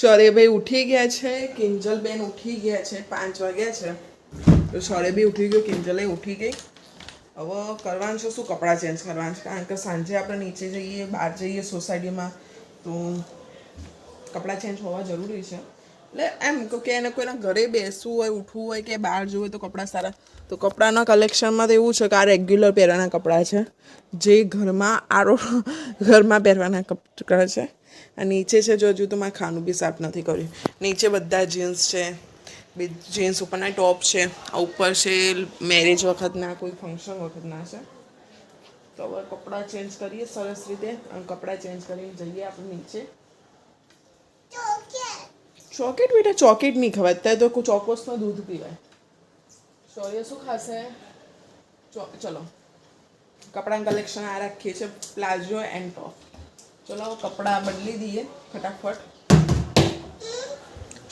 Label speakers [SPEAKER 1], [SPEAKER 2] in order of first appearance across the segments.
[SPEAKER 1] શૌર્યભાઈ ઉઠી ગયા છે, કિંજલબેન ઉઠી ગયા છે, પાંચ વાગ્યા છે. તો શૌર્ય બી ઉઠી ગયો કિંજલે ઉઠી ગઈ. હવે કરવાનું છે, શું કપડાં ચેન્જ કરવાનું છે? કારણ કે સાંજે આપણે નીચે જઈએ, બહાર જઈએ સોસાયટીમાં, તો કપડાં ચેન્જ હોવા જરૂરી છે. એટલે એમ કે એને કોઈના ઘરે બેસવું હોય, ઉઠવું હોય કે બહાર જવું હોય તો કપડાં સારા. તો કપડાના કલેક્શનમાં તો એવું છે કે આ રેગ્યુલર પહેરવાના કપડાં છે. જે ઘરમાં આરો ઘરમાં પહેરવાના કપડાં છે. આ નીચે છે જો હજુ તો મારે ખાનું બી સાફ નથી કર્યું. નીચે બધા જીન્સ છે, બે જીન્સ ઉપરના ટોપ છે, આ ઉપર છે મેરેજ વખતના કોઈ ફંક્શન વખતના છે. તો હવે કપડાં ચેન્જ કરીએ સરસ રીતે, અને કપડાં ચેન્જ કરીને જઈએ આપણે નીચે. ચોકેટ બેટા ચોકેટ નહીં ખવાય. અત્યારે તો કોઈ ચોકોસનું દૂધ પીવાય. શૌર્ય શું ખાશે? ચલો. કપડાં કલેક્શન આ રાખીએ છીએ પ્લાઝો એન્ડ ટોપ ચલો કપડાં બદલી દઈએ ફટાફટ.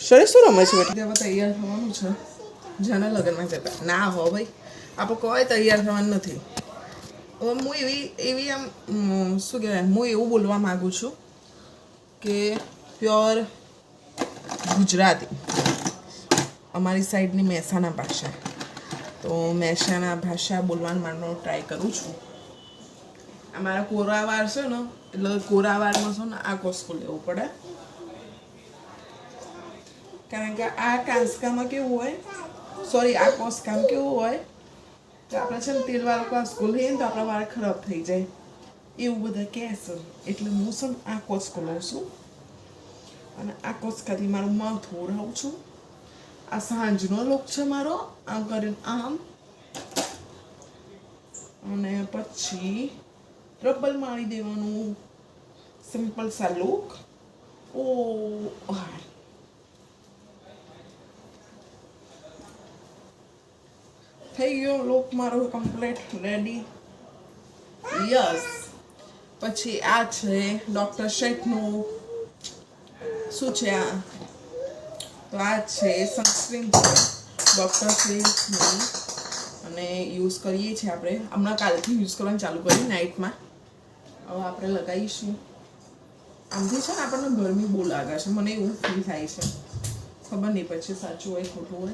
[SPEAKER 1] શૌર્ય શું રમે છે બેટા. હવે તૈયાર થવાનું છે. જેના લગ્નમાં જતા. ના હો ભાઈ આપણે કોઈ તૈયાર થવાનું નથી. હવે હું એવી એવી આમ શું કહેવાય હું એવું બોલવા માગું છું કે પ્યોર ગુજરાતી. અમારી સાઈડની મહેસાણા ભાષા. તો મહેસાણા ભાષા બોલવાનું મારનો ટ્રાય કરું છું. અમારા કોરાવાર છે ને, એટલે કોરાવારમાં છે ને આ કોસકો લેવું પડે. કારણ કે આ કાંસકામાં કેવું હોય સોરી આ કોસકામાં કેવું હોય, તો આપણે છે ને તેલવાળો કોસકો લઈએ ને તો આપણા વાળ ખરાબ થઈ જાય. એવું બધા કહે છે. એટલે હું છે ને આ કોસકો લઉં છું. અને આ કોસકાથી મારું માઉથ ઓઢાવું છું. આ સાંજનો લોક છે મારો આમ કરીને આમ. અને પછી રબ્બલ મારી દેવાનું સિમ્પલ સા લુક ઓ થઈ ગયો લુક મારો કમ્પ્લીટ રેડી યસ પછી આ છે ડૉક્ટર શેઠનું શું છે આ તો આ છે સનસ્ક્રીન છે ડૉક્ટર શ્રીની અને યુઝ કરીએ છીએ આપણે. હમણાં કાલથી યુઝ કરવાનું ચાલુ કર્યું નાઇટમાં હવે આપણે લગાવીશું. આમથી છે ને આપણને ગરમી બહુ લાગે છે. મને એવું ફીલ થાય છે. ખબર નહીં, પછી સાચું હોય ખોટું હોય.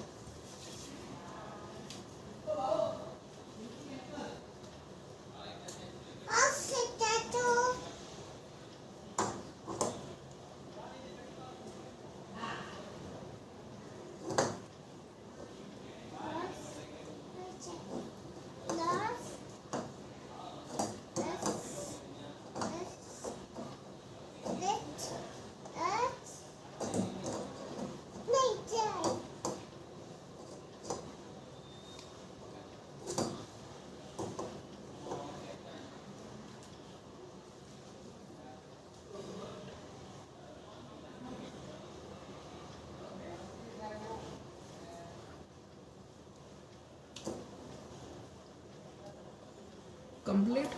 [SPEAKER 1] કમ્પ્લીટ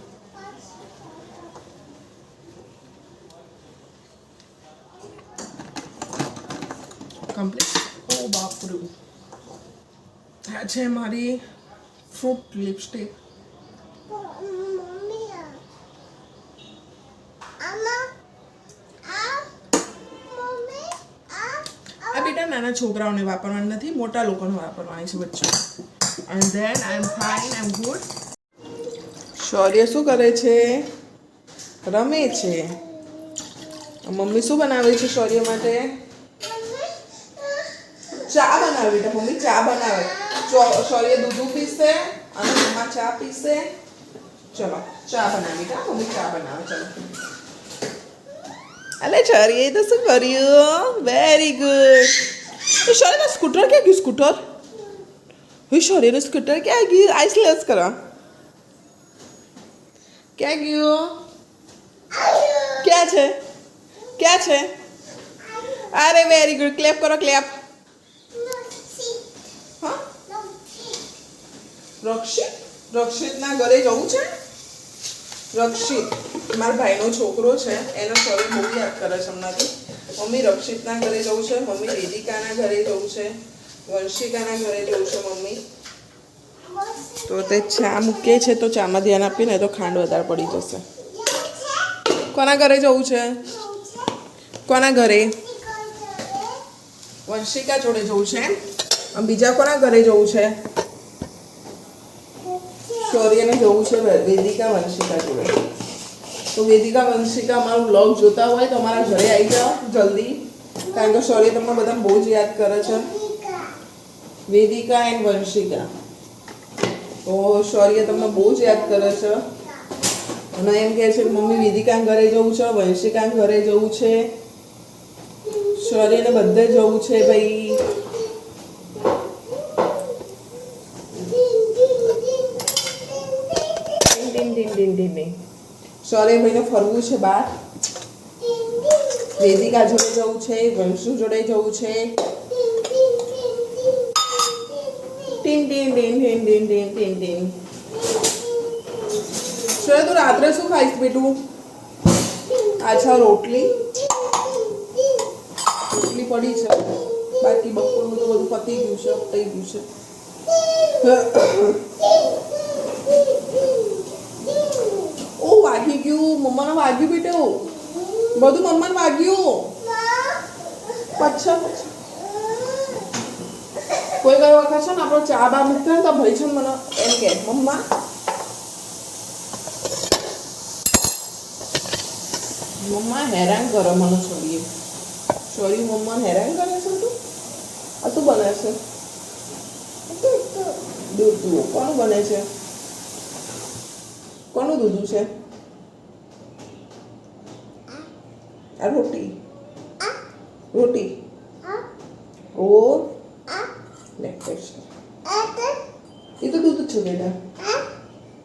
[SPEAKER 1] કમ્પ્લીટ ઓ બાપરું આ છે મારી ફ્રૂટ લિપસ્ટિક આ બેટા નાના છોકરાઓને વાપરવાની નથી મોટા લોકોને વાપરવાની છે વચ્ચે and then I am fine I am good Shaurya શું કરે છે? રમે છે. મમ્મી શું બનાવે છે શૌર્ય માટે? ચા બનાવી બેટા મમ્મી, ચા બનાવે. શૌર્ય દૂધ પીશે અને મમ્મા ચા પીશે ચલો, ચા બનાવી બેટા મમ્મી ચા બનાવે. ચલો. અલે શૌર્ય તો શું કર્યું? વેરી ગુડ એ શૌર્યના સ્કૂટર ક્યાં ગયું? સ્કૂટર? હે, શૌર્યનું સ્કૂટર ક્યાં ગયું? આઈસલેસ કરવા ક્યાં ગયો? ક્યાં છે? ક્યાં છે? અરે વેરી ગુડ ક્લેપ કરો ક્લેપ રક્ષિત? રક્ષિતના ઘરે જવું છે? રક્ષિત. મારા ભાઈનો છોકરો છે. એનો શરીર બહુ યાદ કરે છે હમણાંથી. મમ્મી રક્ષિતના ઘરે જવું છે. મમ્મી વેદિકાના ઘરે જવું છે. વંશિકાના ઘરે જવું છે મમ્મી. તો તે ચા મૂકે છે તો ચામાં ધ્યાન આપીને તો ખાંડ વધારે પડી જશે. કોના ઘરે જવું છે? કોના ઘરે? વંશિકા જોડે જવું છે આમ બીજા કોના ઘરે જવું છે? શૌર્યને જવું છે વેદિકા વંશિકા જોડે. તો વેદિકા વંશિકા અમારું બ્લોગ જોતા હોય તો અમારા ઘરે આવી જાઓ જલ્દી. કારણ કે શૌર્ય તમને બધા બહુ જ યાદ કરે છે. વેદિકા એન્ડ વંશિકા. તો શૌર્ય તમને બહુ જ યાદ કરે છે. અને એમ કહે છે કે મમ્મી વિધિકાંગ ઘરે જવું છે વંશિકા ઘરે જવું છે. શૌર્યને બધે જવું છે ભાઈ. ટીન ટીન ટીન ટીન ટીન ટીન શૌર્ય ભાઈને ફરવું છે બહાર. વેદિકા જોડે જવું છે વંશુ જોડે જવું છે. ટીન ટીન ટીન ટીન ટીન ટીન ટીન ટીન શૌર્ય તું રાત્રે શું ખાઈશ બેટું? આછા રોટલી. રોટલી પડી છે. બાકી બપોરનું તો બધું પતી ગયું છે પતી ગયું છે. ઓ વાગી ગયું. મમ્માને વાગ્યું બેટું. બધું મમ્માને વાગ્યું? પાછા પાછા. કોઈ કોઈ વખત છે ને આપણો ચા બા મૂકતો ને તો ભાઈ છે મને એમ કે મમ્મા. મમ્મા હેરાન કરો મને છોડીએ છોડી મમ્માને હેરાન કરે છે તું? આ શું બને છે. દૂધ દૂધ કોનું બને છે? કોનું દૂધું છે? આ રોટી. રોટી. ઓ. એ તો દૂધ છે બેટા.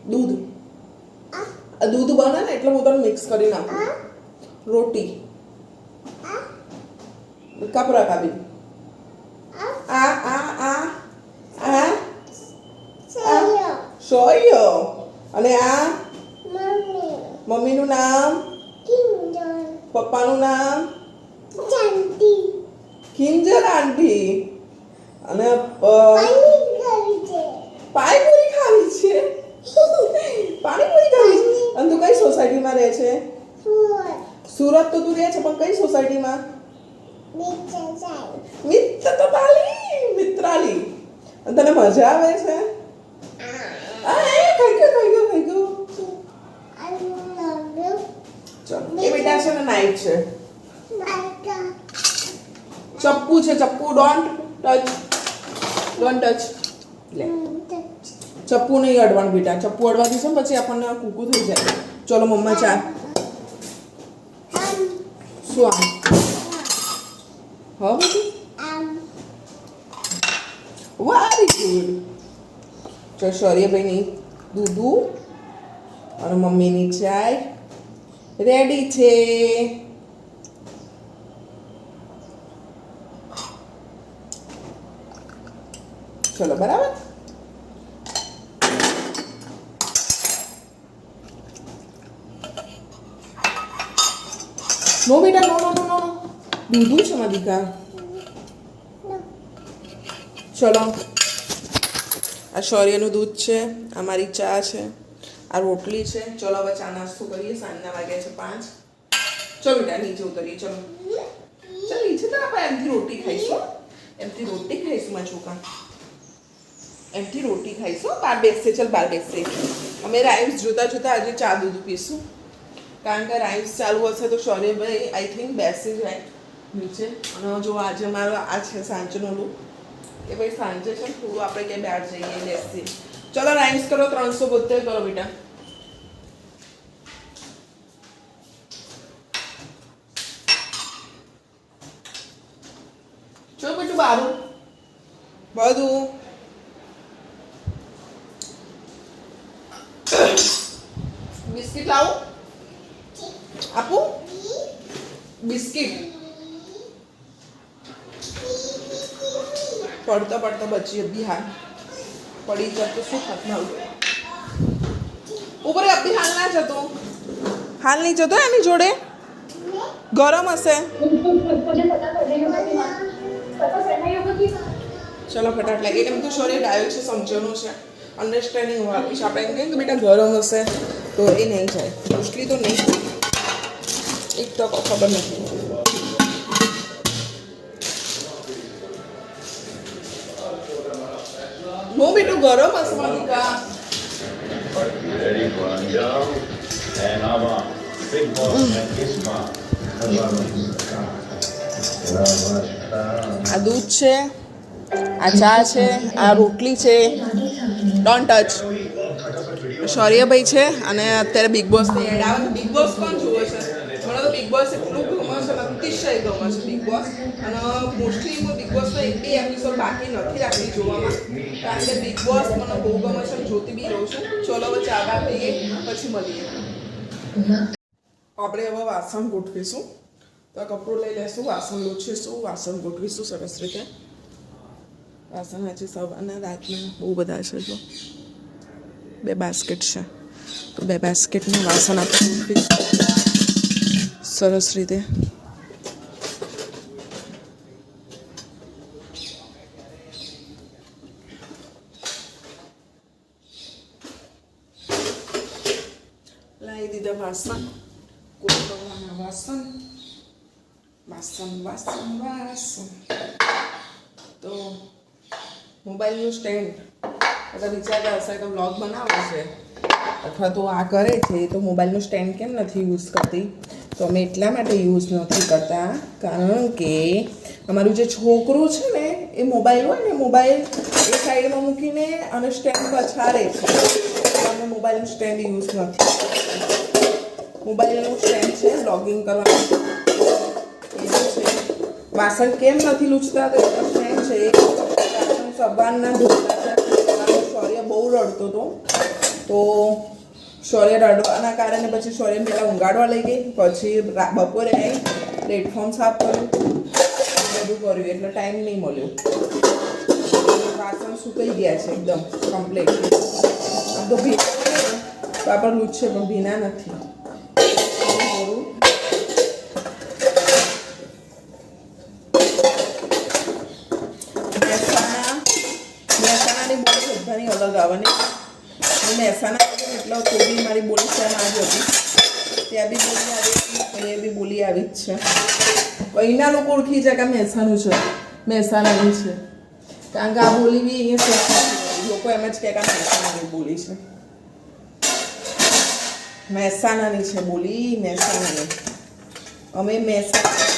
[SPEAKER 1] દૂધ. આ દૂધ બને ને એટલે હું તને મિક્સ કરી નાખું. રોટી. કપરા કાબી. આ આ આ આ. સોયો. અને આ? મમ્મીનું નામ? પપ્પાનું નામ? કિંજલ આંટી. અને પાણીપુરી ખાવી છે. પાણીપુરી ખાવી છે? અને તું કઈ સોસાયટીમાં રહે છે? સુરત તો તું રહે છે પણ કઈ સોસાયટીમાં? મિત્ર તો તાલી મિત્રાલી. અને તને મજા આવે છે? આ એ ગયો ખાઈ ગયો ખાઈ ગયો. એ બેટા છે ને નાઈટ છે. ચપ્પુ છે ચપ્પુ ડોન્ટ ટચ. ડોન્ટ ટચ લે. ચપ્પુ નહીં અડવાનું બેટા. ચપ્પુ અડવાથી છે પછી આપણને કૂકું થઈ જાય. ચલો મમ્મા ચા. શું આમ? હા બધું વારી ગુડ ચલ શૌર્યભાઈની દૂધું અને મમ્મીની ચાય. રેડી છે. ચલો બરાબર નો બેટા નો નો નો નો દૂધું છે મારી ચલો આ શૌર્યનું દૂધ છે આ મારી ચા છે આ રોટલી છે ચલો હવે ચા નાસ્તો કરીએ સાંજના વાગ્યા છે પાંચ ચલો બેટા નીચે ઉતરીએ ચલો ચાલ નીચે તો આપણે એમથી રોટી ખાઈશું એમથી રોટી ખાઈશું માં છોકરા એમથી રોટી ખાઈશું. બાર બેસશે ચાલ બાર બેસશે અમે રાઇમ્સ જોતા જોતા આજે ચા દૂધ પીશું. કારણ કે રાઇમ્સ ચાલુ હશે તો શૌર્યભાઈ આઈ થિંક બેસી રાઈટ નીચે. અને જો આજે મારો, આ છે સાંજનો લુક કે ભાઈ સાંજે છે થોડું આપણે ક્યાંય બહાર જઈએ, બેસીએ. ચલો રાઇમ્સ કરો, ત્રણસો બોતેર કરો બેટા ચલો બેટું બારું બધું બિસ્કિટ લાવું આપું બિસ્કિટ. પડતા પડતા બચી અભિહાન પડી જતો શું ખતમાવું ઉપર અભી હાલ ના જતો. હાલ નહીં જતો એની જોડે? ગરમ હશે. ચલો ફટાફટ લાગે એટલે બધું શરીર ડાયો છે સમજવાનું છે. અન્ડરસ્ટેન્ડિંગ હું આપીશ. આપણે એમ કહીએ કે બેટા ગરમ હશે તો એ નહીં જાય. મોસ્ટલી તો નહીં. એક તો ખબર નથી.
[SPEAKER 2] Isma.
[SPEAKER 1] આ દૂધ છે આ ચા છે આ રોટલી છે ડોન્ટ ટચ શૌર્યભાઈ છે અને અત્યારે બિગ બોસની એડ આવે. બિગ બોસ પણ જુએ છે? મને તો બિગ બોસ એટલું ગમે છે અતિશય ગમે છે બિગ બોસ અને મોસ્ટલી હું બિગ બોસનો એક બી એપિસોડ બાકી નથી રાખતી જોવામાં. કારણ કે બિગ બોસ મને બહુ ગમે છે જોતી બી રહું છું. ચલો હવે ચા બા પીએ, પછી મળીએ. આપણે હવે વાસણ ગોઠવીશું. તો કપડું લઈ લેશું, વાસણ લૂછીશું, વાસણ ગોઠવીશું સરસ રીતે. વાસણ હજી સવારના રાતના બહુ બધા છે જો બે બાસ્કેટ છે. તો બે બાસ્કેટનું વાસણ આપણે સરસ રીતે. લાવી દીધા વાસણ. કોટવાના વાસણ. વાસણ વાસણ વાસણ. તો મોબાઈલનું સ્ટેન્ડ. બધા વિચારતા હશે કે બ્લોગ બનાવે છે. અથવા તો આ કરે છે તો મોબાઈલનું સ્ટેન્ડ કેમ નથી યુઝ કરતી? તો અમે એટલા માટે યુઝ નથી કરતા, કારણ કે અમારું જે છોકરું છે ને, એ મોબાઈલ હોય ને મોબાઈલ એ સાઈડમાં મૂકીને અને સ્ટેન્ડ પછાડે છે. તો અમે મોબાઈલનું સ્ટેન્ડ યુઝ નથી મોબાઈલનું સ્ટેન્ડ છે લોગિન કરવાનું. વાસણ કેમ નથી લૂછતા? તો એક સ્ટેન્ડ છે. વાસણ સવારના ધોતા રડતો હતો. તો શૌર્ય રડવાના કારણે પછી સોરે પહેલાં ઊંઘાડવા લઈ ગઈ, પછી બપોરે આવી પ્લેટફોર્મ સાફ કર્યું. બધું કર્યું, એટલે ટાઈમ નહીં મળ્યો. વાસણ સુકાઈ ગયા છે એકદમ કમ્પ્લીટ આમ તો ભીના તો આપણે લૂછશે પણ ભીના નથી. મહેસાણાની બોલી બધાની અલગ આવવાની મહેસાણા એટલો તો બી મારી બોલી સેમ આવી હતી ત્યાં બી બોલી આવી હતી એ બી બોલી આવી જ છે. અહીંના લોકો ઓળખી જાય કે મહેસાણું છે, મહેસાણાની છે. કારણ કે આ બોલી બી અહીંયા લોકો એમ જ કહે કે મહેસાણાની બોલી છે. મહેસાણાની છે બોલી, મહેસાણાની. અમે મહેસાણા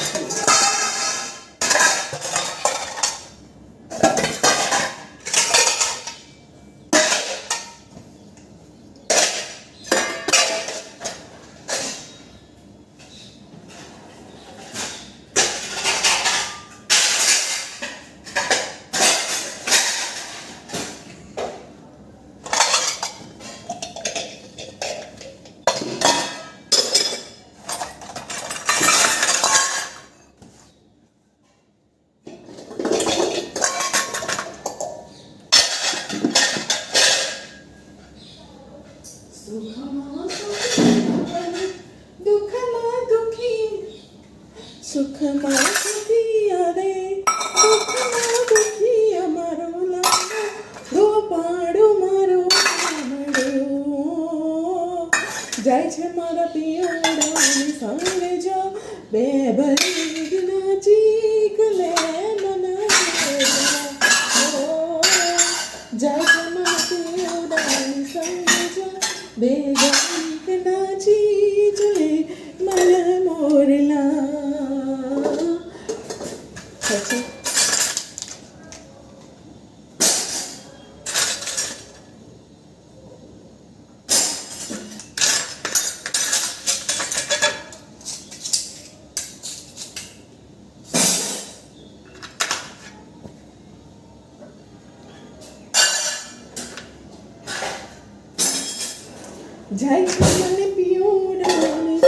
[SPEAKER 1] જાય મને પીવડાવવાની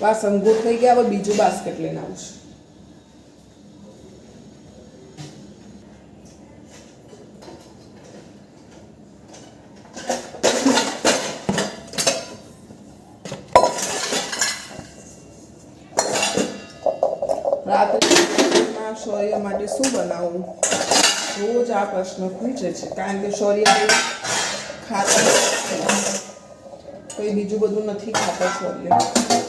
[SPEAKER 1] વાસણ ગોઠવાઈ ગયા, હવે બીજું બાસ્કેટ લઈને આવું છું. રાત્રે એ માટે શું બનાવવું રોજ આ પ્રશ્ન પૂછે છે કારણ કે શૌર્ય ખાતા. કોઈ બીજું બધું નથી ખાતા શૌર્ય